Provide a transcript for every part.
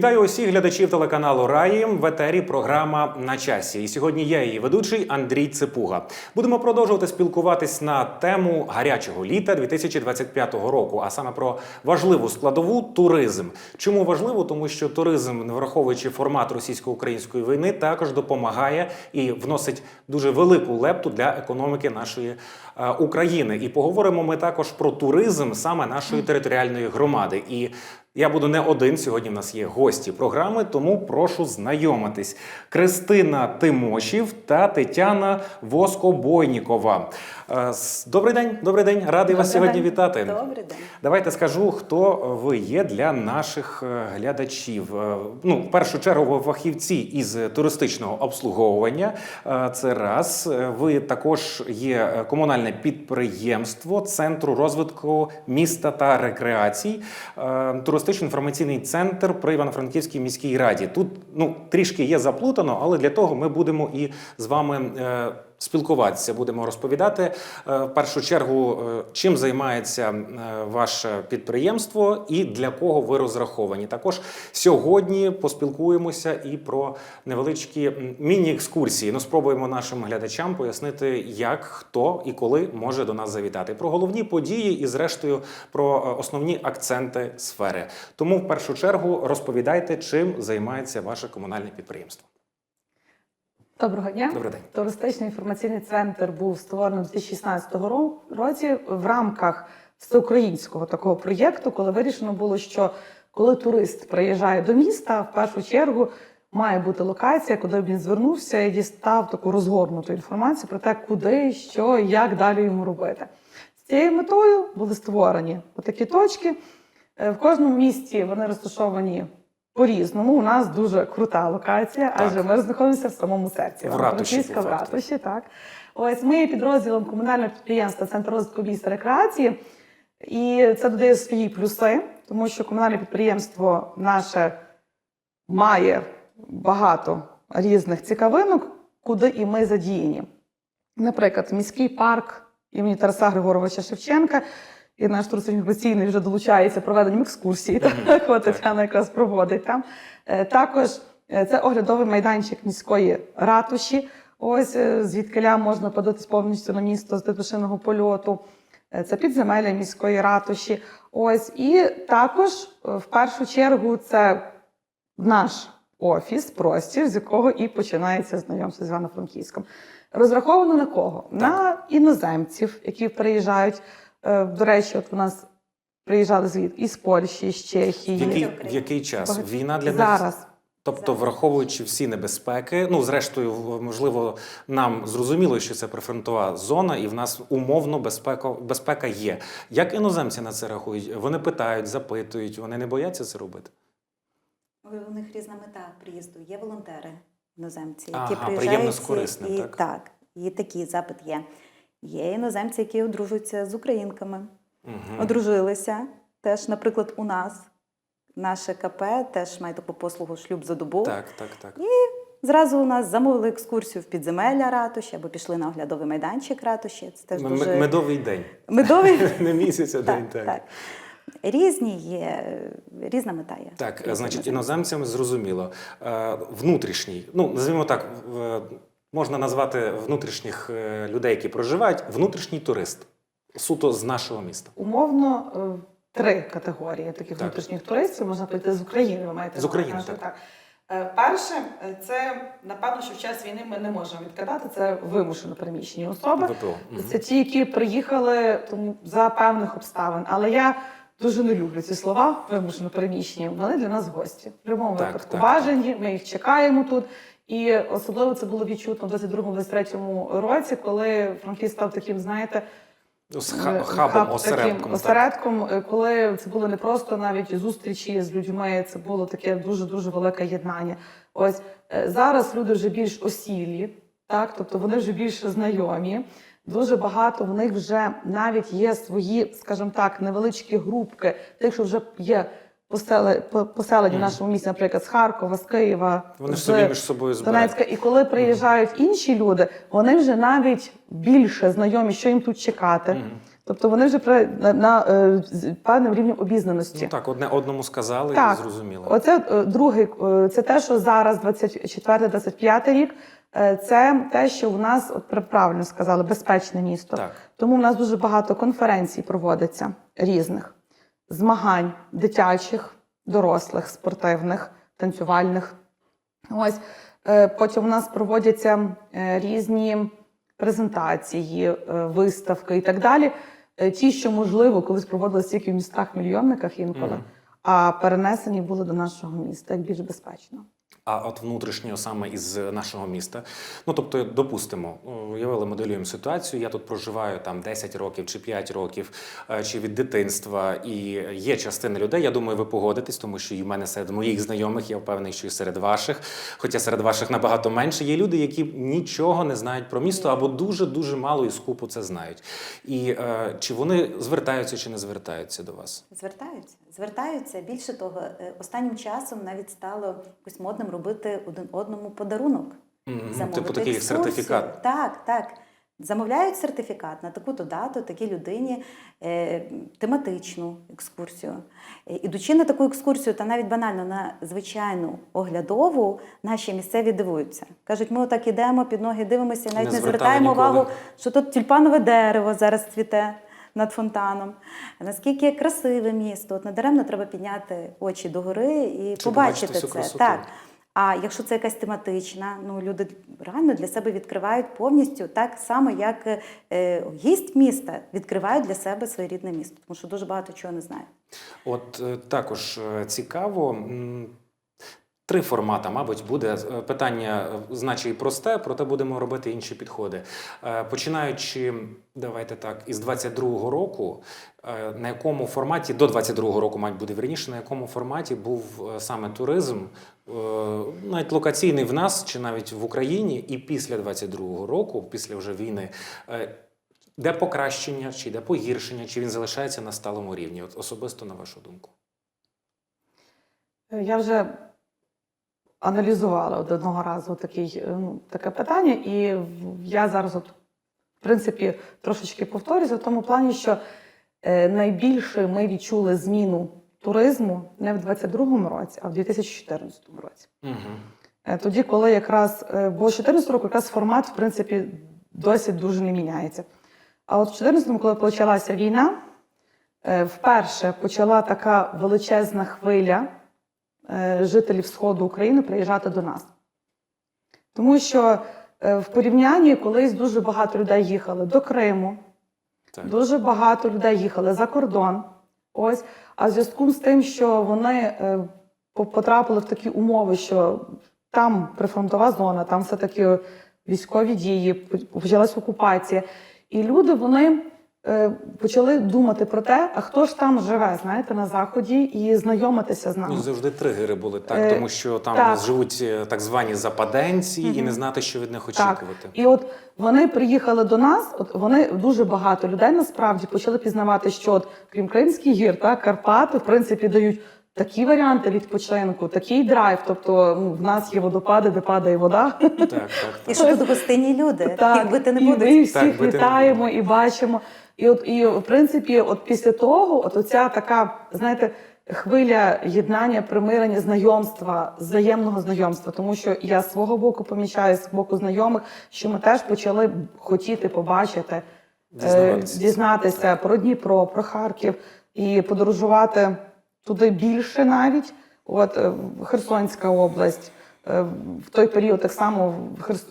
Вітаю усіх глядачів телеканалу Раї в етері. Програма на часі. І сьогодні я її ведучий Андрій Ципуга. Будемо продовжувати спілкуватись на тему гарячого літа 2025 року, а саме про важливу складову туризм. Чому важливо? Тому що туризм, не враховуючи формат російсько-української війни, також допомагає і вносить дуже велику лепту для економіки нашої е, України. І поговоримо ми також про туризм саме нашої територіальної громади. І я буду не один. Сьогодні в нас є гості програми, тому прошу знайомитись. Кристина Тимошів та Тетяна Воскобойнікова. Е, Добрий день, добрий день. Радий вас Добрий сьогодні день. вітати. Добрий день. Давайте скажу, хто ви є для наших е, глядачів. Е, Ну, в першу чергу, ви фахівці із туристичного обслуговування. Це раз. Ви також є комунальне підприємство Центру розвитку міста та рекреацій, е, туристично-інформаційний центр при Івано-Франківській міській раді. Тут ну трішки є заплутано, але для того ми будемо і з вами. Спілкуватися будемо розповідати Е, в першу чергу, е, чим займається е, ваше підприємство і для кого ви розраховані. Також сьогодні поспілкуємося і про невеличкі міні-екскурсії. Ну, спробуємо нашим глядачам пояснити, як, хто і коли може до нас завітати. Про головні події і, зрештою, про основні акценти сфери. Тому, в першу чергу, розповідайте, чим займається ваше комунальне підприємство. Доброго дня. Добрий день. Туристичний інформаційний центр був створений у 2016 році в рамках всеукраїнського такого проєкту, коли вирішено було, що коли турист приїжджає до міста, в першу чергу має бути локація, куди б він звернувся і дістав таку розгорнуту інформацію про те, куди, що і як далі йому робити. З цією метою були створені такі точки. Е, В кожному місті вони розташовані по-різному. У нас дуже крута локація, Так. адже ми знаходимося в самому серці. В ратуші, в ратуші, так. Ось ми є підрозділом комунального підприємства Центр розвитку міста рекреації. І це додає свої плюси, тому що комунальне підприємство наше має багато різних цікавинок, куди і ми задіяні. Наприклад, міський парк імені Тараса Григоровича Шевченка. І наш туристично-інформаційний вже долучається проведенням екскурсії. Так, так. Тетяна якраз проводить там. Е, Також е, це оглядовий майданчик міської ратуші. Ось е, звідкиля можна податись повністю на місто з пташиного польоту. Це підземелля міської ратуші. Ось і також в першу чергу це наш офіс, простір, з якого і починається знайомство з Івано-Франківськом. Розраховано на кого? На іноземців, які приїжджають. Е, До речі, от у нас приїжджали звід із Польщі, з В Чехії. який, в який час? Багато- Війна для них Зараз. Тобто, враховуючи всі небезпеки, ну зрештою, можливо, нам зрозуміло, що це прифронтова зона, і в нас умовно безпека, безпека є. Як іноземці на це рахують? Вони питають, запитують, вони не бояться це робити. Але у них різна мета приїзду. Є волонтери, іноземці, Ага, які приємно з корисним, і так? так, і такий запит є. Є іноземці, які одружуються з українками, Угу. одружилися. Теж, наприклад, у нас наше КП теж має таку послугу шлюб за добу. Так, так, так. І Зразу у нас замовили екскурсію в підземелля ратуші або пішли на оглядовий майданчик ратуші. Це теж М- дуже Медовий день. медовий. Не місяць, а день, так, так. Різні є, різна мета є. Так, Різні значить, іноземцям зрозуміло. Е, Внутрішній, ну називаємо так, можна назвати внутрішніх е, людей, які проживають, внутрішній турист. Суто з нашого міста. Умовно е, три категорії таких Так. внутрішніх туристів можна прийти з України. Ви маєте З України, увазі, так. Е, Перше, це напевно, що в час війни ми не можемо відкидати. Це вимушено переміщені особи. Це ті, які приїхали тому за певних обставин. Але я дуже не люблю ці слова вимушено переміщені. Вони для нас гості. В будь-якому Так, випадку так, бажані. Ми їх чекаємо тут. І особливо це було відчутно в 22-23 році, коли Франківськ став таким, знаєте, З е, хаб хабом, осередком. таким осередком, е, коли це було не просто навіть зустрічі з людьми, це було таке дуже дуже велике єднання. Ось е, зараз люди вже більш осілі, так тобто вони вже більше знайомі. Дуже багато в них вже навіть є свої, скажімо так, невеличкі групки, тих, що вже є посели- по- поселені в нашому місті, наприклад, з Харкова, з Києва, Вони з собі між собою збирають. Донецька. І коли приїжджають інші люди, вони вже навіть більше знайомі, що їм тут чекати. Мгм. Тобто вони вже при, на, на е, певним рівнем обізнаності. Ну так, одне одному сказали Так. і зрозуміли. Оце е, другий, е, це те, що зараз 24-25 рік. Це те, що в нас, от правильно сказали, безпечне місто. Так. Тому в нас дуже багато конференцій проводиться різних змагань дитячих, дорослих, спортивних, танцювальних. Ось е, потім у нас проводяться е, різні презентації, е, виставки і так далі. Ті, що можливо, колись проводилися тільки в містах-мільйонниках інколи, mm. а перенесені були до нашого міста як більш безпечно. А от внутрішнього саме із нашого міста. Ну тобто, допустимо, уявили, моделюємо ситуацію. Я тут проживаю там 10 років чи 5 років, е, чи від дитинства, і є частина людей. Я думаю, ви погодитесь, тому що і в мене серед моїх знайомих, я впевнений, що і серед ваших, хоча серед ваших набагато менше, є люди, які нічого не знають про місто або дуже дуже мало і скупо це знають. І е, чи вони звертаються чи не звертаються до вас? Звертаються, звертаються. Більше того, е, останнім часом навіть стало якось модним робити один одному подарунок. Замовити Типу такий екскурсію. сертифікат. Так, так. Замовляють сертифікат на таку-то дату, такій людині е, тематичну екскурсію. Е, ідучи на таку екскурсію, та навіть банально на звичайну оглядову, наші місцеві дивуються. Кажуть, ми отак ідемо, під ноги дивимося, навіть Не не, звертаємо ніколи. увагу, що тут тюльпанове дерево зараз цвіте над фонтаном. Наскільки красиве місто, от надаремно треба підняти очі догори і Щоб побачити це. красоту. Так. А якщо це якась тематична, ну люди реально для себе відкривають повністю так само, як е, гість міста відкривають для себе своє рідне місто, тому що дуже багато чого не знають. От е, також е, цікаво. Три формати, мабуть, буде Е, питання, е, значить, просте, проте будемо робити інші підходи. Е, Починаючи, давайте так, із 22-го року, на якому форматі до 22-го року, мабуть, буде вірніше, на якому форматі був саме туризм, навіть локаційний в нас чи навіть в Україні, і після 22-го року, після вже війни. Де покращення, чи де погіршення, чи він залишається на сталому рівні? От особисто на вашу думку. Я вже аналізувала от одного разу такий, е, ну, таке питання, і я зараз, от, в принципі, трошечки повторюся в тому плані, що е, найбільше ми відчули зміну туризму не в 2022 році, а в 2014 році. Угу. Тоді, коли якраз, бо з 14 року якраз формат, в принципі, досі дуже не міняється. А от в 14-му, коли почалася війна, вперше почала така величезна хвиля жителів Сходу України приїжджати до нас. Тому що е, в порівнянні колись дуже багато людей їхали до Криму, Так. Дуже багато людей їхали за кордон. Ось, а в зв'язку з тим, що вони е, потрапили в такі умови, що там прифронтова зона, там все таки військові дії, по- почалась окупація. І люди вони е, почали думати про те, а хто ж там живе, знаєте, на заході, і знайомитися з нами. Ну, завжди тригери були так, Е, тому що там так. живуть е, так звані западенці, і не знати, що від них очікувати. І от вони приїхали до нас. От вони дуже багато людей насправді почали пізнавати, що от, крім Кримських гір, та Карпати, в принципі, дають такі варіанти відпочинку, такий драйв. Тобто, ну, в нас є водопади, де падає вода. Так, так, І що тут гостинні люди, Так, їх бити не будуть. ми всіх Так, вітаємо і бачимо. І от і в принципі, от після того, от оця така, знаєте. Хвиля єднання, примирення, знайомства, взаємного знайомства, тому що я з свого боку помічаю з боку знайомих, що ми теж почали хотіти побачити, е, Дізнаватися. дізнатися про Дніпро, про Харків і подорожувати туди більше навіть. От е, Херсонська область е, в той період так само в Херс...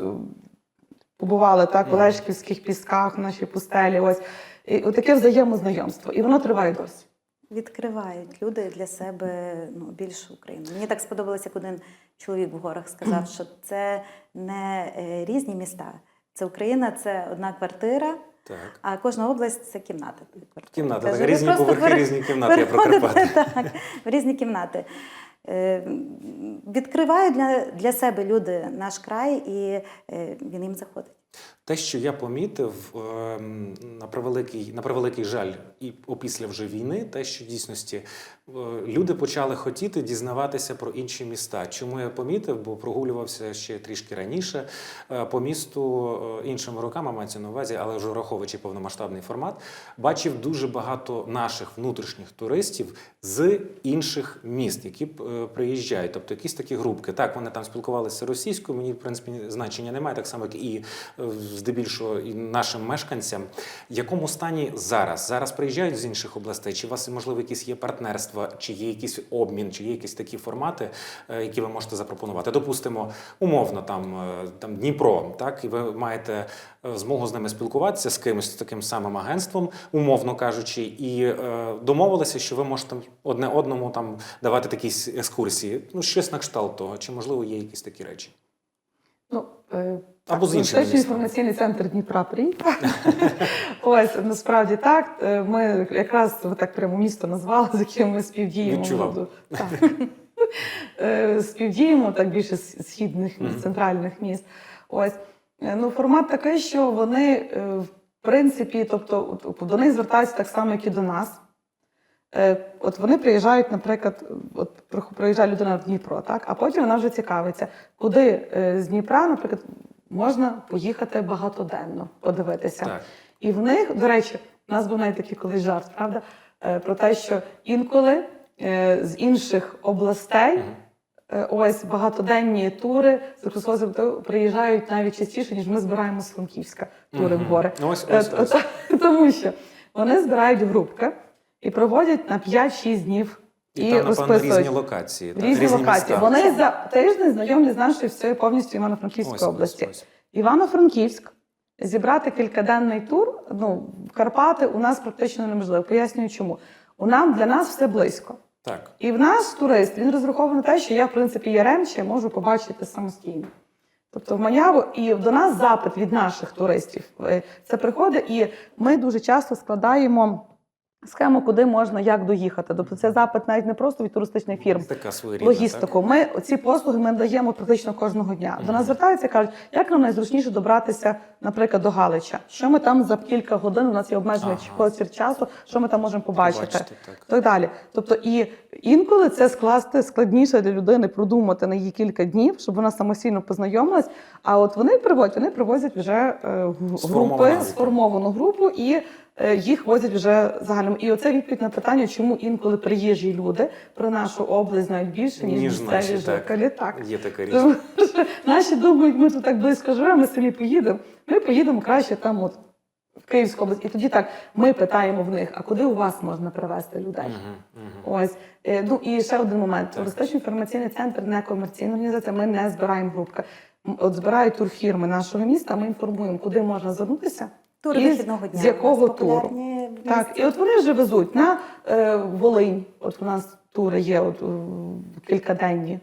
побували так в Мгм. Олешківських пісках, в нашій пустелі. Ось і от таке взаємознайомство, і воно триває досі. Відкривають люди для себе ну, більшу Україну. Мені так сподобалося, як один чоловік в горах сказав, що це не е, різні міста. Це Україна, це одна квартира, так. а кожна область це кімната. Квартира. Кімната, так, різні поверхи, пере- різні кімнати, я про Карпати. Так, в різні кімнати. Е, Відкривають для, для себе люди наш край, і е, він їм заходить. Те, що я помітив ем, на превеликий, на превеликий жаль, і опісля вже війни, те, що в дійсності е, люди почали хотіти дізнаватися про інші міста. Чому я помітив? Бо прогулювався ще трішки раніше е, по місту е, іншими роками, мається на увазі, але вже враховуючи повномасштабний формат, бачив дуже багато наших внутрішніх туристів з інших міст, які приїжджають. Тобто якісь такі групки. Так, вони там спілкувалися російською. Мені в принципі значення немає, так само як і здебільшого і нашим мешканцям. В якому стані зараз? Зараз приїжджають з інших областей? Чи у вас можливо якісь є партнерства, чи є якийсь обмін, чи є якісь такі формати, е, які ви можете запропонувати? Допустимо, умовно, там, е, там Дніпро, так і ви маєте е, змогу з ними спілкуватися з кимось таким самим агентством, умовно кажучи, і е, домовилися, що ви можете одне одному там давати якісь екскурсії. Ну, щось на кшталт того, чи можливо є якісь такі речі. Ну, е, Або з так, іншими інформаційний центр Дніпра приїхав. Ось насправді так. Е, Ми якраз ви так прямо місто назвали, з яким ми співдіємо. Відчував. Так. Е, Співдіємо так більше з східних центральних міст. Ось Е, ну формат такий, що вони в принципі, тобто до них звертаються так само, як і до нас. От вони приїжджають, наприклад, от приїжджає людина в Дніпро, так, а потім вона вже цікавиться, куди з Дніпра, наприклад, можна поїхати багатоденно, подивитися. Так. І в них, до речі, у нас був навіть такий колись жарт, правда, е, про те, що інколи е, з інших областей. Е, Ось багатоденні тури з екскурсоводами приїжджають навіть частіше, ніж ми збираємо з Франківська тури в гори. Ось, Е, ось, ось. Тому що вони збирають групки і проводять на 5-6 днів І, і, там, напевно, різні локації. так, різні локації. міста. Вони за тиждень знайомі з нашою всією повністю Івано-Франківської ось, області. ось. Івано-Франківськ зібрати кількаденний тур. Ну в Карпати у нас практично неможливо. Пояснюю, чому у нам для нас все близько. Так. І в нас турист він розрахований на те, що я, в принципі, Яремче можу побачити самостійно. Тобто в Маняву і до нас запит від наших туристів. Е, Це приходить, і ми дуже часто складаємо схему, куди можна як доїхати. Тобто це запит навіть не просто від туристичних фірм. Така. Логістику. Ми ці послуги ми даємо практично кожного дня. До нас звертаються і кажуть, як нам найзручніше добратися, наприклад, до Галича. Що ми там за кілька годин? У нас є обмежений простір часу, що ми там можемо побачити. Побачити, так. Так далі. Тобто, і інколи це скласти складніше для людини продумати на її кілька днів, щоб вона самостійно познайомилась. А от вони приводять, вони привозять вже е, групи, сформовану групу і. Е, Їх возять вже загальним. І оце відповідь на питання, чому інколи приїжджі люди про нашу область знають більше, ніж, Ніж місцеві наші, жителі. Так. Є така річ. Тому що Наші думають, ми тут так близько живемо, ми самі поїдемо. Ми поїдемо краще там, от в Київську область. І тоді так ми питаємо в них, а куди у вас можна привезти людей? Мгм, мгм. Ось Е, ну і ще один момент. Туристичний інформаційний центр не комерційна організація. Ми не збираємо групки. От збирають турфірми нашого міста. Ми інформуємо, куди можна звернутися. Тури вихідного дня. з якого туру. Так, і от вони вже везуть на е, Волинь. От у нас тури є от, е, кількаденні е,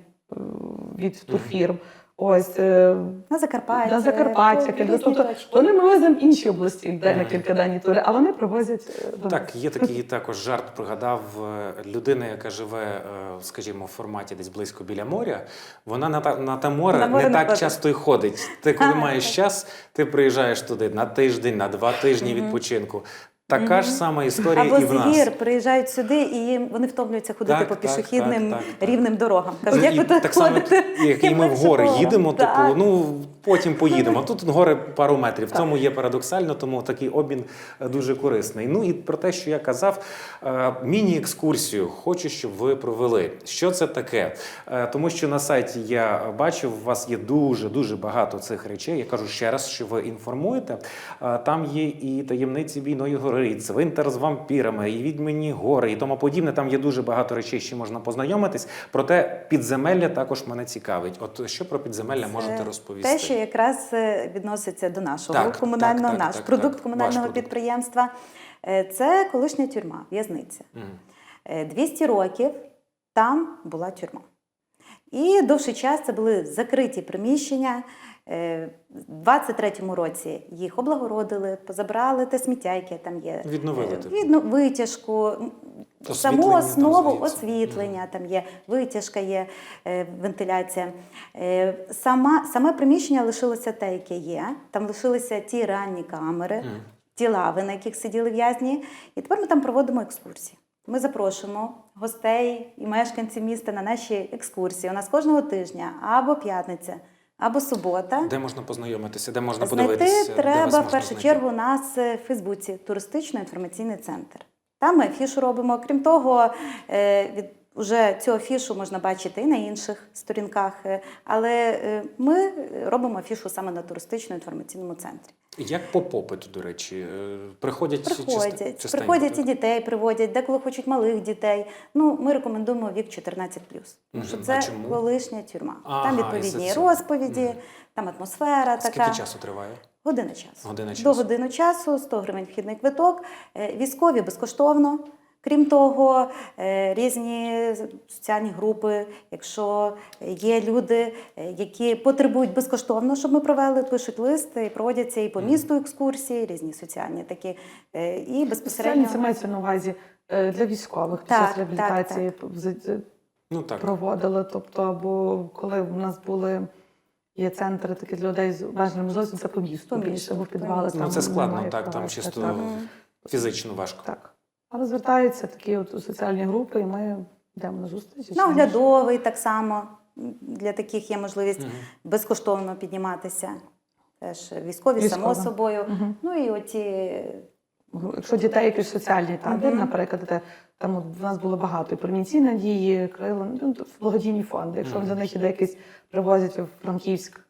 від турфірм. Ось е, На Закарпаття. на Закарпаття, кілька- тобто вони ми веземо інші області, де на кількаденні тури, а вони привозять е, до. Так, є такий також жарт. Пригадав е, людина, яка живе, скажімо, в форматі десь близько біля моря. Вона на та на те море На не так часто й ходить. Ти коли маєш час, ти приїжджаєш туди на тиждень, на два тижні відпочинку. Така ж сама історія Або і в з нас. гір приїжджають сюди, і їм вони втомлюються ходити Так, по пішохідним так, так, так. рівним дорогам. Кажуть, Ну, як ви тут так само, як і ми в гори їдемо, Так. типу, ну потім поїдемо. Тут гори пару метрів. В цьому є парадоксально, тому такий обмін е, дуже корисний. Ну і про те, що я казав, е, міні-екскурсію хочу, щоб ви провели. Що це таке? Е, Тому що на сайті я бачив, у вас є дуже дуже багато цих речей. Я кажу ще раз, що ви інформуєте. Е, Там є і таємниці війної гори, і цвинтар з вампірами, і відьмані гори, і тому подібне. Там є дуже багато речей, що можна познайомитись. Проте підземелля також мене цікавить. От що про підземелля можете розповісти? Те, що якраз е, відноситься до нашого Так, комунального, так, так, наш так, продукт так, комунального підприємства. Е, Це колишня тюрма, в'язниця. Е, 200 років там була тюрма. І довший час це були закриті приміщення. Е, В 23-му році їх облагородили, позабрали те сміття, яке там є. Відновили, Е, типу. Відно, витяжку. М, Саму там, основу здається. освітлення, там є витяжка, є е, вентиляція. Сама, саме приміщення лишилося те, яке є. Там лишилися ті ранні камери, Мгм. ті лави, на яких сиділи в'язні. І тепер ми там проводимо екскурсії. Ми запрошуємо гостей і мешканців міста на наші екскурсії. У нас кожного тижня або п'ятниця, або субота. Де можна познайомитися, де можна Знайти подивитися? де вас треба можна в першу знайти? чергу у нас в Фейсбуці туристично-інформаційний центр. Там ми афішу робимо. Крім того, е, від уже цю афішу можна бачити і на інших сторінках, е, але е, ми робимо афішу саме на туристично-інформаційному центрі. Як по попиту, до речі, Е, приходять Приходять, частенько, приходять і дітей приводять, деколи хочуть малих дітей. Ну, ми рекомендуємо вік 14+. Тому що це чому? колишня тюрма. Ага, там відповідні розповіді, Мгм. там атмосфера Скільки така. часу триває? Година часу. Година До часу. години часу, 100 гривень вхідний квиток. Військові безкоштовно. Крім того, е, різні соціальні групи, якщо є люди, е, які потребують безкоштовно, щоб ми провели, пишуть листи і проводяться і по місту екскурсії, різні соціальні такі, е, і Безпосередньо це мається на увазі для військових під час так, реабілітації Ну так. проводили. Тобто, або коли в нас були є центри такі для людей з обмеженими можливостями, це по місту більше, або підвали. Ну там це складно, так, там чисто так. фізично важко. Так. Але звертаються такі от соціальні групи, і ми йдемо на зустріч. наглядовий так само. Для таких є можливість Мгм. безкоштовно підніматися. Теж військові, само собою. Мгм. Ну і оті Якщо дітей якийсь соціальний табір, Мгм. наприклад, де там от в нас було багато і промінці надії, крила, ну, то благодійні фонди. Якщо Мгм. за них іде якийсь привозять в Франківськ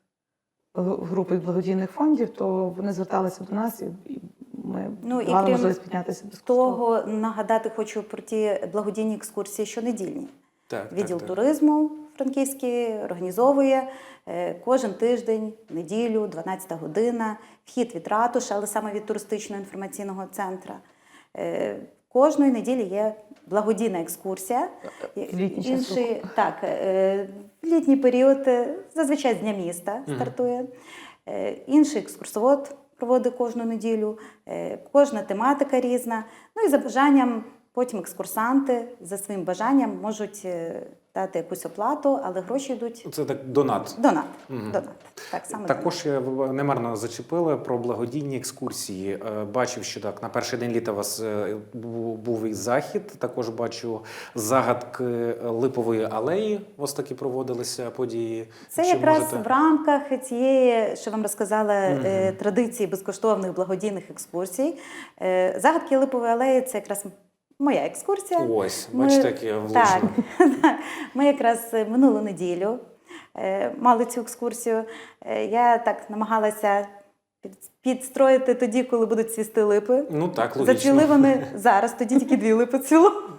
групи благодійних фондів, то вони зверталися до нас і, і ми Ну, і крім можливість піднятися безкоштовно. того нагадати хочу про ті благодійні екскурсії щонедільні. Так, Відділ так, так. туризму Франківський організовує е, кожен тиждень, неділю, 12 година, вхід від ратуші, але саме від туристичного інформаційного центру. Е, Кожної неділі є благодійна екскурсія. Літній час Інший, так, е, літній період е, зазвичай з Дня міста стартує. Е, Інший екскурсовод проводить кожну неділю, е, кожна тематика різна. Ну і за бажанням потім екскурсанти за своїм бажанням можуть е, дати якусь оплату, але гроші йдуть Це так донат. донат. Мгм. донат. Так, саме Також я в- немарно зачепили про благодійні екскурсії. Е, Бачив, що так на перший день літа у вас е, був і захід. Також бачу загадки липової алеї. У вас таки проводилися події. Це Чи якраз можете- в рамках цієї, що вам розказала, Мгм. традиції безкоштовних благодійних екскурсій. Загадки Липової алеї це якраз моя екскурсія. Ось, бачите, як я влучив. Так. Ми якраз е, минулу неділю е, мали цю екскурсію. Е, Я так намагалася підстроїти тоді, коли будуть цвісти липи. Ну так, логічно. Зацвіли вони зараз, тоді тільки дві липи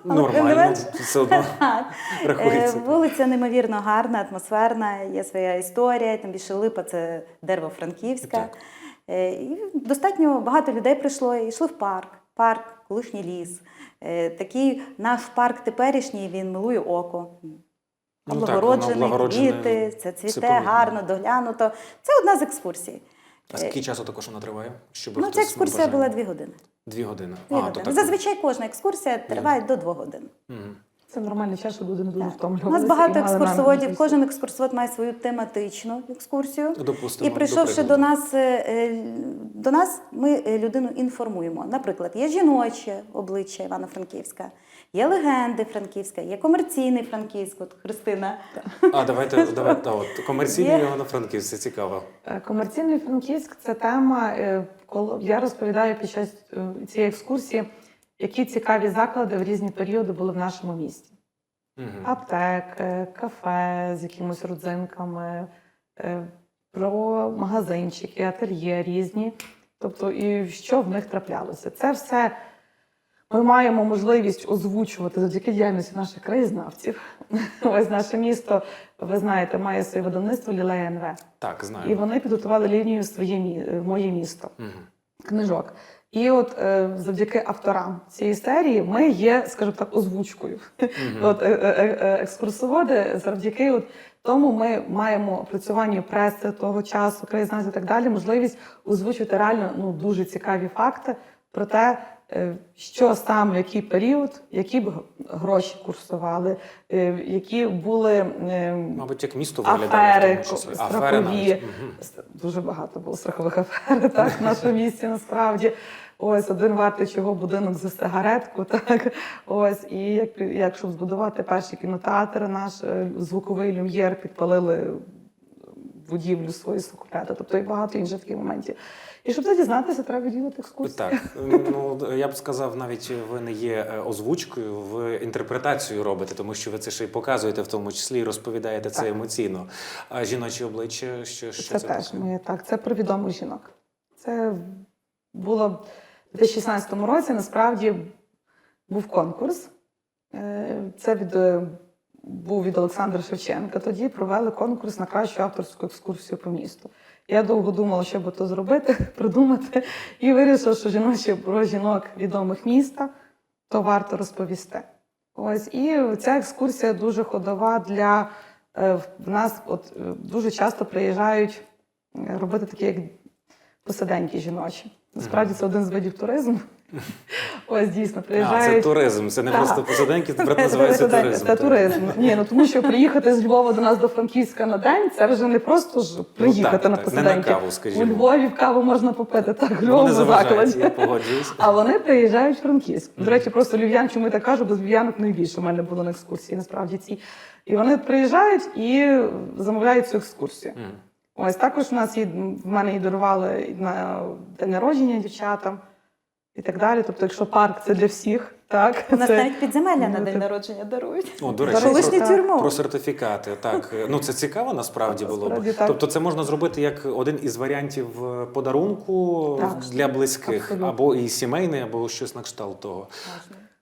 не Нормально, все одно рахується. Вулиця неймовірно гарна, атмосферна, є своя історія, тим більше липа це дерево Франківська. І достатньо багато людей прийшло і йшли в парк. Парк, колишній ліс. Е, Такий наш парк теперішній, він милує око. Ну Облагороджений, квіти, це цвіте це гарно, доглянуто. Це одна з екскурсій. А скільки часу також вона триває? Щоб Ну, ця екскурсія була дві години. Дві години. Дві а, то так. Зазвичай кожна екскурсія триває до двох годин. Мгм. Це нормальний час, щоб люди не дуже Так. втомлювалися. У нас багато екскурсоводів, кожен екскурсовод має свою тематичну екскурсію. Допустимо, І прийшовши до до нас, е, е, до нас, ми е, людину інформуємо. Наприклад, є жіноче обличчя Івано-Франківська, є легенди Франківська, є комерційний Франківськ, от Христина. А давайте давайте та, от комерційний Є. Івано-Франківськ, це цікаво. Комерційний Франківськ це тема, коли я розповідаю під час цієї екскурсії, які цікаві заклади в різні періоди були в нашому місті. Мгм. Аптеки, кафе з якимись родзинками, е, про магазинчики, ательє різні. Тобто, і що в них траплялося. Це все ми маємо можливість озвучувати завдяки діяльності наших краєзнавців. Ось наше місто, ви знаєте, має своє видавництво Лілея НВ. Так, І вони підготували лінію своє моє місто Мгм. книжок. І от е, завдяки авторам цієї серії ми є, скажімо так, озвучкою. Мгм. От е, е, е, екскурсоводи, завдяки от тому ми маємо опрацювання преси того часу, краєзнавців і так далі, можливість озвучувати реально ну дуже цікаві факти про те, що саме, в який період, які б гроші курсували, е, які були е, Мабуть, як місто афери, страхові. Афери навіть. Дуже багато було страхових афер так, в нашому місті насправді. Ось один вартий чого будинок за сигаретку. Так ось і як, як щоб збудувати перший кінотеатр, наш е, звуковий люм'єр підпалили будівлю свої соколята, тобто і багато інших таких моментів. І щоб це дізнатися, треба відвідати екскурсію. Так, ну я б сказав, навіть ви не є е, озвучкою, ви інтерпретацію робите, тому що ви це ще й показуєте, в тому числі і розповідаєте це Так. емоційно. А жіночі обличчя, що, що Це, це, теж таке? моє так. Це про відомих жінок. Це було в 2016 році. Насправді був конкурс. Е, Це від, е, був від Олександра Шевченка. Тоді провели конкурс на кращу авторську екскурсію по місту. Я довго думала, що би то зробити, придумати, і вирішила, що жіночі про жінок відомих міста то варто розповісти. Ось і ця екскурсія дуже ходова для е, в нас. От е, дуже часто приїжджають е, робити такі як посиденьки жіночі. Насправді це один з видів туризму. Ось дійсно А, це туризм, це не Так. просто посиденьки, Це називається туризм. Це туризм. Ні, ну тому що приїхати з Львова до нас до Франківська на день, це вже не просто ж приїхати так, на посиденьки. не на каву, скажімо. У Львові каву можна попити так, Ну, Львовому закладі. я погоджуюсь. А вони приїжджають в Франківськ. До речі, просто львів'ян, чому я так кажу, бо з львів'янок найбільше у мене було на екскурсії, насправді ці. І вони приїжджають і замовляють цю екскурсію. Мгм. Ось також у нас є, в мене її дарували на день народження дівчатам і так далі. Тобто, якщо парк це для всіх, так У нас це- навіть підземелля на ну, день народження дарують. О, до речі, Колишню так. тюрму. Про сертифікати, так ну це цікаво насправді було б. Так. Тобто, це можна зробити як один із варіантів е, подарунку Так, для близьких, абсолютно. або і сімейний, або щось на кшталт того.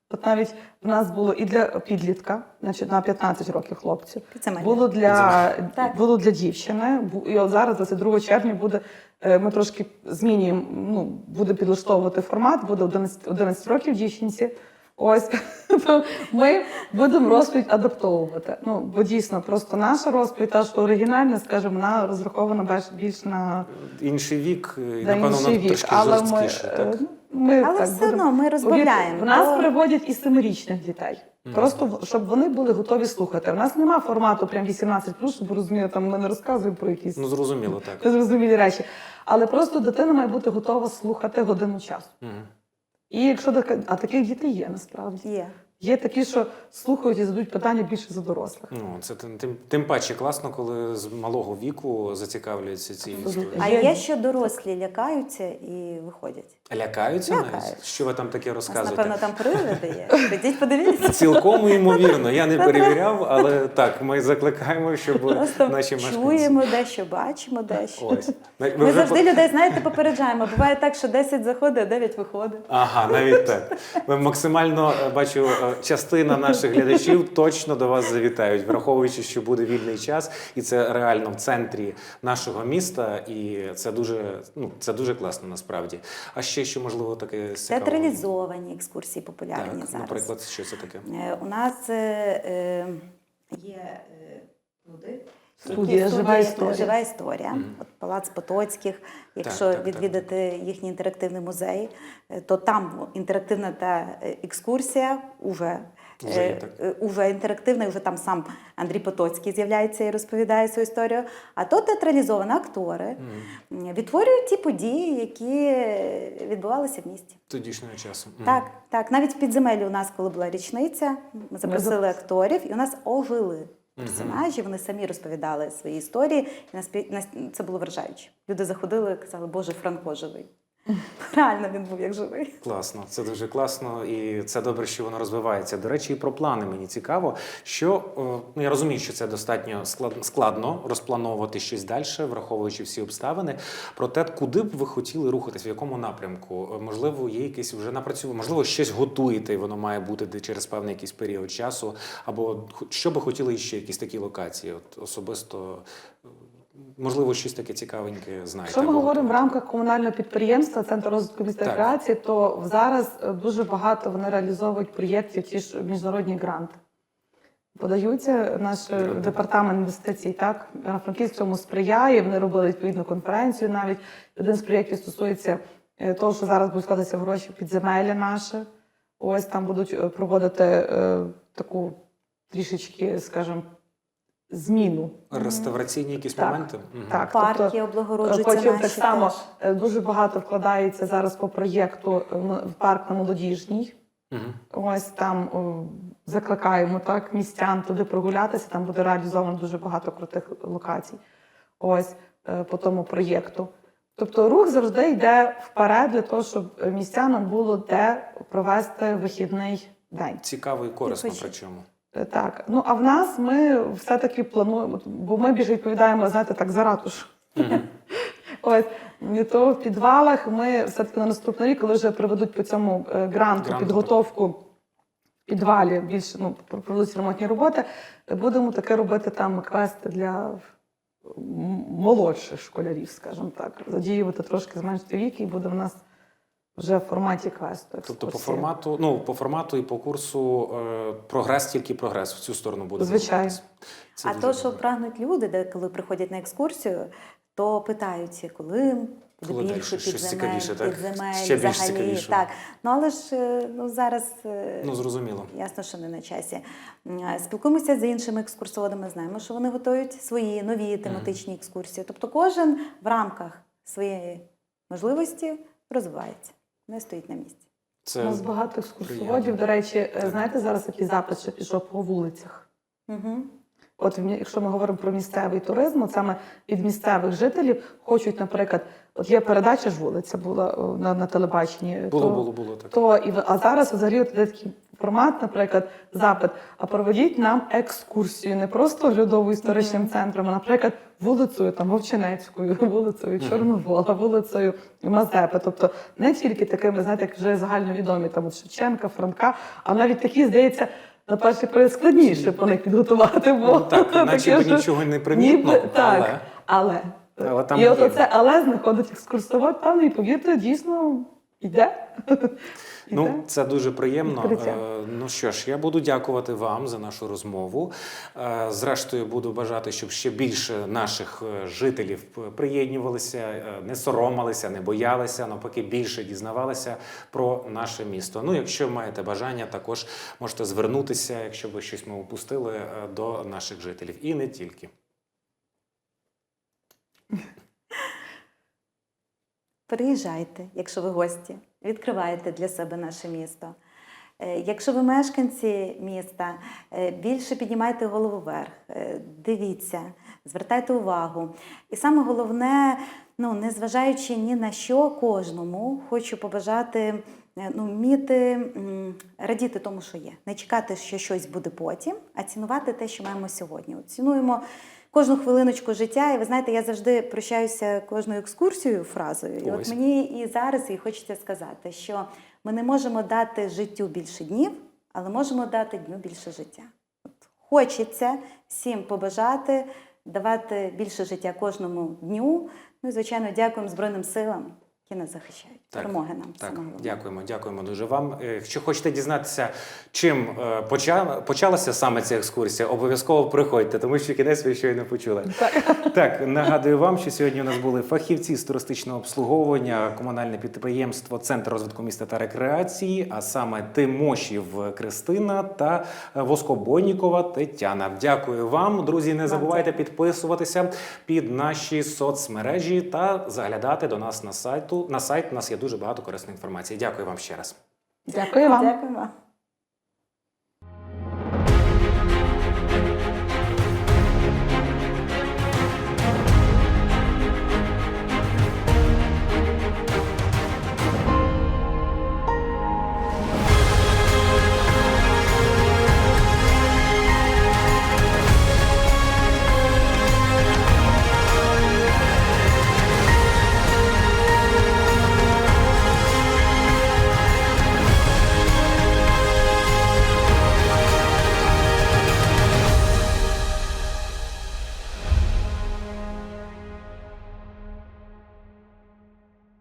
От навіть в нас було і для підлітка, значить на 15 років хлопців. Підземелля. Було для, Так. було для дівчини. І от зараз, 22 червня, буде ми трошки змінюємо. Ну буде підлаштовувати формат, буде 11, 11 років дівчинці. Ось то ми будемо розповідь адаптовувати. Ну бо дійсно просто наша розповідь, та що оригінальна, скажімо, вона розрахована більш- більш на, Інший вік, і, на напевно, вік. трошки Але ми, жорсткіше. е, Так? ми Але так, все будемо- одно ми розбавляємо. В нас приводять і семирічних дітей. Просто в- щоб вони були готові слухати. У нас нема формату прям 18+, щоб розуміли, там ми не розказуємо про якісь Ну зрозуміло, так. незрозумілі речі. Але просто дитина має бути готова слухати годину часу. Мгм. І якщо така- а таких дітей є насправді. Є. Є такі, що слухають і задають питання більше за дорослих. Ну, це тим, тим, тим паче класно, коли з малого віку зацікавлюються Абсолютно. історією. А Є- є, що дорослі лякаються і виходять. Лякаються навіть? Що ви там таке нас, розказуєте? напевно, там привиди є. Прийдіть, подивіться. Цілком ймовірно. Я не перевіряв, але так, ми закликаємо, щоб Просто наші мешканці. чуємо дещо, бачимо дещо. Ось. Ви Ми вже завжди людей, знаєте, попереджаємо. Буває так, що 10 заходить, а 9 виходить. Ага, навіть так. Ви максимально е, бачу, е, частина наших глядачів точно до вас завітають, враховуючи, що буде вільний час, і це реально в центрі нашого міста, і це дуже, ну це дуже класно насправді. А ще що можливо таке з цікавого? Театралізовані екскурсії популярні Так, зараз. наприклад, що це таке? Е, У нас е, е, є е, люди. Студія які- «Жива історія». Жива історія. Мгм. От Палац Потоцьких. Якщо Так, так, так, відвідати їхній інтерактивний музей, то там інтерактивна та екскурсія уже. Вже є, е, так. е, Уже інтерактивна, і вже там сам Андрій Потоцький з'являється і розповідає свою історію. А то театралізовані актори м, відтворюють ті події, які відбувалися в місті. Тодішнього часу. Так, так. Навіть в підземелі у нас, коли була річниця, ми запросили акторів, і у нас ожили персонажі. Вони самі розповідали свої історії. І нас, пі- нас це було вражаюче. Люди заходили і казали, Боже, Франко живий. Реально він був як живий. Класно, це дуже класно, і це добре, що воно розвивається. До речі, і про плани мені цікаво. Що е, ну я розумію, що це достатньо складно розплановувати щось далі, враховуючи всі обставини. Проте, куди б ви хотіли рухатись, в якому напрямку? Е, Можливо, є якісь вже напрацювання, можливо, щось готуєте, і воно має бути через певний якийсь період часу. Або що би хотіли ще якісь такі локації? От особисто, е, можливо, щось таке цікавеньке знаєте. Якщо ми або говоримо в рамках комунального підприємства Центр розвитку міста Так. рекреації, то зараз е, дуже багато вони реалізовують проєктів, ті ж міжнародні гранти. Подаються наш е, Гранти. департамент інвестицій, так Франківськ цьому сприяє. Вони робили відповідну конференцію. Навіть один з проєктів стосується е, того, що зараз будуть складатися гроші підземелля наше. Ось там будуть проводити е, таку трішечки, скажімо, зміну. Реставраційні якісь Так, моменти? Так. Парки тобто, облагороджуються Потім так само е, дуже багато вкладається зараз по проєкту е, в парк на молодіжній. Мгм. Ось там о, закликаємо так містян туди прогулятися. Там буде реалізовано дуже багато крутих локацій. Ось е, по тому проєкту. Тобто рух завжди йде вперед для того, щоб містянам було де провести вихідний день. Цікаво і корисно причому. Так, ну а в нас ми все-таки плануємо, бо ми більше відповідаємо, знаєте, так за ратуш. Мгм. Ось то в підвалах ми все-таки на наступний рік, коли вже проведуть по цьому е, гранту Гранту, підготовку в підвалі, більше ну, проведуть ремонтні роботи, будемо таке робити там квести для молодших школярів, скажімо так. Задіювати трошки зменшити вік, і буде в нас вже в форматі квесту. Тобто по формату, ну по формату і по курсу е, прогрес, тільки прогрес в цю сторону буде. Звичайно. Це А то, що добре. прагнуть люди, де коли приходять на екскурсію, то питаються, коли Коли більше щось підземель, цікавіше, так? підземель, Ще більш взагалі. цікавіше. Так. Ну але ж е, ну зараз е, Ну зрозуміло. ясно, що не на часі. Спілкуємося з іншими екскурсоводами, знаємо, що вони готують свої нові тематичні екскурсії. Тобто кожен в рамках своєї можливості розвивається, не стоїть на місці. У нас багато екскурсоводів. До речі, е, знаєте, зараз який запит ще пішов по вулицях. Угу. От якщо ми говоримо про місцевий туризм, от саме від місцевих жителів хочуть, наприклад, от є передача ж вулиця була на, на телебаченні. було, то, було, було так. То і а зараз взагалі от такий формат, наприклад, запит. А проведіть нам екскурсію, не просто оглядову історичним центром, а, наприклад, вулицею там Вовчинецькою, вулицею Чорновола, вулицею Мазепи. Тобто не тільки такими, знаєте, як вже загальновідомі там от Шевченка, Франка, а навіть такі, здається. На перший погляд складніше по них підготувати, бо Ну, так, наче б нічого не примітно, ніби- так, але- але, Але там і от є. оце але знаходить екскурсовод, певно, і повірте, дійсно йде. Ну, це дуже приємно. Відкриття. Е, Ну що ж, я буду дякувати вам за нашу розмову. Е, Зрештою, буду бажати, щоб ще більше наших е, жителів приєднувалися, е, не соромилися, не боялися, навпаки, більше дізнавалися про наше місто. Ну, якщо маєте бажання, також можете звернутися, якщо ви щось ми упустили, е, до наших жителів. І не тільки. Приїжджайте, якщо ви гості, відкривайте для себе наше місто. Е, Якщо ви мешканці міста, е, більше піднімайте голову вверх, е, дивіться, звертайте увагу. І саме головне, ну, незважаючи ні на що, кожному хочу побажати ну, вміти радіти тому, що є. Не чекати, що щось буде потім, а цінувати те, що маємо сьогодні. Цінуємо кожну хвилиночку життя. І ви знаєте, я завжди прощаюся кожною екскурсією фразою. І Ось. от мені і зараз і хочеться сказати, що ми не можемо дати життю більше днів, але можемо дати дню більше життя. От хочеться всім побажати, давати більше життя кожному дню. Ну і звичайно, дякуємо Збройним силам, які нас захищають. Так, Перемоги нам Так, саме дякуємо, дякуємо дуже вам. Е, Якщо хочете дізнатися, чим е, почалася саме ця екскурсія, обов'язково приходьте, тому що кінець ви щойно почули. Так, нагадую вам, що сьогодні у нас були фахівці з туристичного обслуговування, комунальне підприємство Центр розвитку міста та рекреації, а саме Тимошів Кристина та Воскобойнікова Тетяна. Дякую вам, друзі. Не забувайте підписуватися під наші соцмережі та заглядати до нас на сайту. На сайт у нас є дуже багато корисної інформації. Дякую вам ще раз. Дякую вам. Дякуємо.